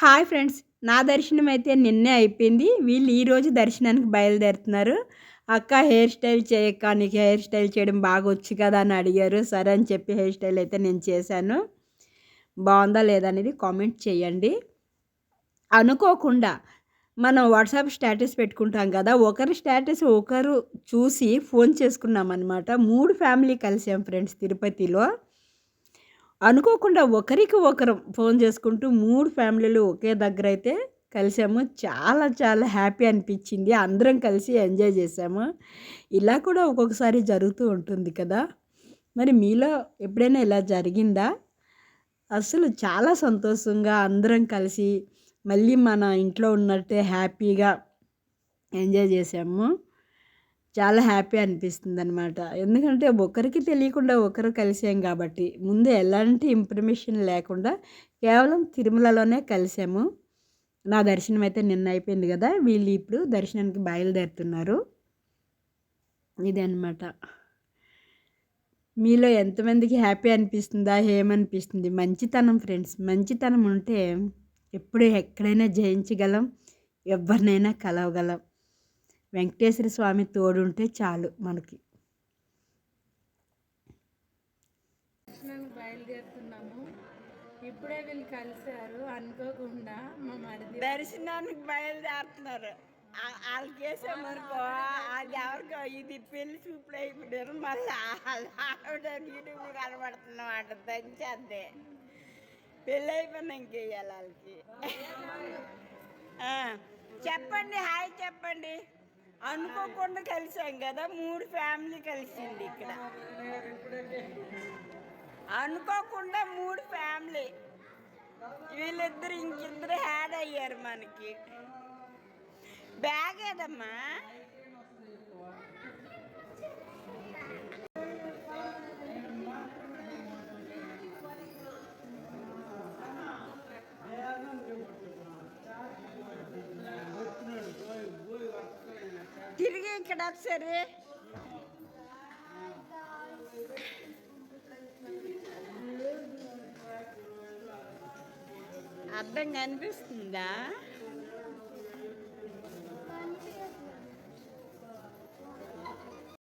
Hi friends నా దర్శనం అయితే నిన్నే అయిపోయింది. వీళ్ళు ఈరోజు దర్శనానికి బయలుదేరుతున్నారు. అక్క హెయిర్ స్టైల్ చేయక్క నీకు హెయిర్ స్టైల్ చేయడం బాగా వచ్చు కదా అని అడిగారు. సరే అని చెప్పి హెయిర్ స్టైల్ అయితే నేను చేశాను. బాగుందా లేదా అనేది కామెంట్ చేయండి. అనుకోకుండా మనం వాట్సాప్ స్టేటస్ పెట్టుకుంటాం కదా ఒకరి స్టేటస్ ఒకరు చూసి ఫోన్ చేసుకున్నాం అనమాట మూడు ఫ్యామిలీ కలిసాం ఫ్రెండ్స్ తిరుపతిలో. అనుకోకుండా ఒకరికి ఒకరం ఫోన్ చేసుకుంటూ మూడు ఫ్యామిలీలు ఒకే దగ్గర అయితే కలిసాము. చాలా చాలా హ్యాపీ అనిపించింది. అందరం కలిసి ఎంజాయ్ చేసాము. ఇలా కూడా ఒక్కొక్కసారి జరుగుతూ ఉంటుంది కదా. మరి మీలో ఎప్పుడైనా ఇలా జరిగిందా? అసలు చాలా సంతోషంగా అందరం కలిసి మళ్ళీ మన ఇంట్లో ఉన్నట్టే హ్యాపీగా ఎంజాయ్ చేసాము. చాలా హ్యాపీ అనిపిస్తుంది అనమాట ఎందుకంటే ఒకరికి తెలియకుండా ఒకరు కలిసాం కాబట్టి ముందు ఎలాంటి ఇన్ఫర్మేషన్ లేకుండా కేవలం తిరుమలలోనే కలిసాము. నా దర్శనం అయితే నిన్న అయిపోయింది కదా వీళ్ళు ఇప్పుడు దర్శనానికి బయలుదేరుతున్నారు. ఇది మీలో ఎంతమందికి హ్యాపీ అనిపిస్తుందా ఏమనిపిస్తుంది? మంచితనం ఫ్రెండ్స్ మంచితనం ఉంటే ఎప్పుడు ఎక్కడైనా జయించగలం ఎవరినైనా కలవగలం. వెంకటేశ్వర స్వామి తోడుంటే చాలు మనకి. బయలుదేరుతున్నాము. ఇప్పుడే వీళ్ళు కలిసారు అనుకోకుండా మా మరిది దర్శనానికి బయలుదేరుతున్నారు. వాళ్ళకి చేసామనుకో అది ఎవరికో ఇది పెళ్ళి చూపులు అయిపోయారు మళ్ళీ ఆవిడ యూట్యూబ్ కనబడుతున్నాం అంట దంచేద్దే. పెళ్ళి అయిపోయినా ఇంకేయాలి వాళ్ళకి. చెప్పండి హాయ్ చెప్పండి. అనుకోకుండా కలిసాం కదా మూడు ఫ్యామిలీ కలిసింది ఇక్కడ. అనుకోకుండా మూడు ఫ్యామిలీ. వీళ్ళిద్దరు ఇంకిద్దరు హ్యాడ్ అయ్యారు మనకి. బ్యాగ్ ఏదమ్మా? ఇక్కడ ఒకసారి అర్థం కనిపిస్తుందా?